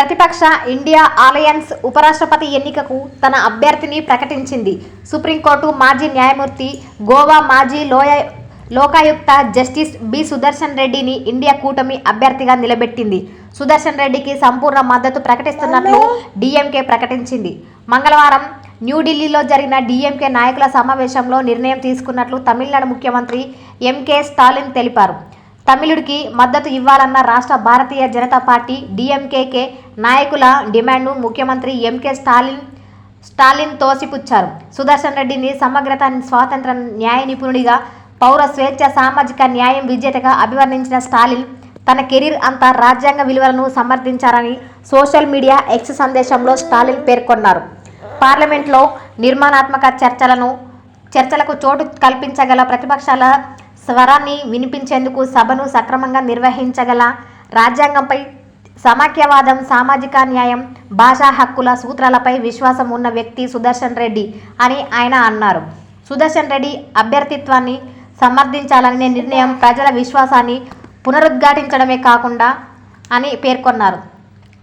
ప్రతిపక్ష India alliance ఉపరాష్ట్రపతి ఎన్నికకు తన అభ్యర్థిని ప్రకటించింది. సుప్రీంకోర్టు మాజీ న్యాయమూర్తి గోవా మాజీ లోయ లోకాయుక్త జస్టిస్ బి సుదర్శన్ రెడ్డిని ఇండియా కూటమి అభ్యర్థిగా నిలబెట్టింది. సుదర్శన్ రెడ్డికి సంపూర్ణ మద్దతు ప్రకటిస్తున్నట్లు డీఎంకే ప్రకటించింది. మంగళవారం న్యూఢిల్లీలో జరిగిన డీఎంకే నాయకుల సమావేశంలో నిర్ణయం తీసుకున్నట్లు తమిళనాడు ముఖ్యమంత్రి ఎంకే స్టాలిన్ తెలిపారు. తమిళుడికి మద్దతు ఇవ్వాలన్న రాష్ట్ర భారతీయ జనతా పార్టీ డిఎంకేకే నాయకుల డిమాండ్ను ముఖ్యమంత్రి ఎంకే స్టాలిన్ స్టాలిన్ తోసిపుచ్చారు. సుదర్శన్ రెడ్డిని సమగ్రత స్వాతంత్ర న్యాయ నిపుణుడిగా పౌర స్వేచ్ఛ సామాజిక న్యాయం విజేతగా అభివర్ణించిన స్టాలిన్ తన కెరీర్ అంతా రాజ్యాంగ విలువలను సమర్థించారని సోషల్ మీడియా ఎక్స్ సందేశంలో స్టాలిన్ పేర్కొన్నారు. పార్లమెంట్లో నిర్మాణాత్మక చర్చలను చర్చలకు చోటు కల్పించగల ప్రతిపక్షాల స్వరాన్ని వినిపించేందుకు సభను సక్రమంగా నిర్వహించగల రాజ్యాంగంపై సమాఖ్యవాదం సామాజిక న్యాయం భాషా హక్కుల సూత్రాలపై విశ్వాసం ఉన్న వ్యక్తి సుదర్శన్ రెడ్డి అని ఆయన అన్నారు. సుదర్శన్ రెడ్డి అభ్యర్థిత్వాన్ని సమర్థించాలనే నిర్ణయం ప్రజల విశ్వాసాన్ని పునరుద్ఘాటించడమే కాకుండా అని పేర్కొన్నారు.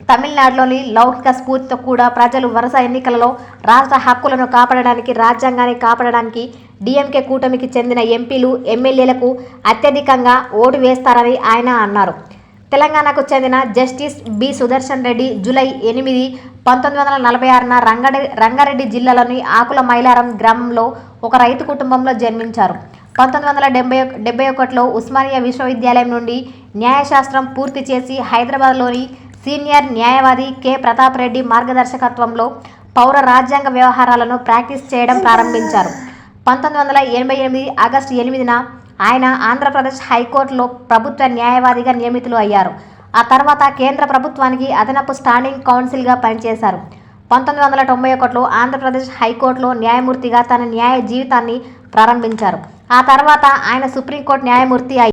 తమిళనాడులోని లౌకిక స్ఫూర్తితో కూడా ప్రజలు వరుస ఎన్నికలలో రాష్ట్ర హక్కులను కాపాడడానికి రాజ్యాంగాన్ని కాపాడడానికి డిఎంకే కూటమికి చెందిన ఎంపీలు ఎమ్మెల్యేలకు అత్యధికంగా ఓటు వేస్తారని ఆయన అన్నారు. తెలంగాణకు చెందిన justice B Sudarshan Reddy July ఎనిమిది పంతొమ్మిది వందల నలభై ఆరున రంగారెడ్డి రంగారెడ్డి జిల్లాలోని ఆకుల మైలారం గ్రామంలో ఒక రైతు కుటుంబంలో జన్మించారు. పంతొమ్మిది వందల డెబ్బై డెబ్బై ఒకటిలో ఉస్మానియా విశ్వవిద్యాలయం నుండి న్యాయశాస్త్రం పూర్తి చేసి హైదరాబాద్లోని సీనియర్ న్యాయవాది కె. ప్రతాప్ రెడ్డి మార్గదర్శకత్వంలో పౌర రాజ్యాంగ వ్యవహారాలను ప్రాక్టీస్ చేయడం ప్రారంభించారు. పంతొమ్మిది వందల ఎనభై ఎనిమిది ఆగస్టు ఎనిమిదిన ఆయన ఆంధ్రప్రదేశ్ హైకోర్టులో ప్రభుత్వ న్యాయవాదిగా నియమితులు అయ్యారు. ఆ తర్వాత కేంద్ర ప్రభుత్వానికి అదనపు స్టాండింగ్ కౌన్సిల్గా పనిచేశారు. పంతొమ్మిది వందల తొంభై ఒకటిలో ఆంధ్రప్రదేశ్ హైకోర్టులో న్యాయమూర్తిగా తన న్యాయ జీవితాన్ని ప్రారంభించారు. ఆ తర్వాత ఆయన సుప్రీంకోర్టు న్యాయమూర్తి అయ్యారు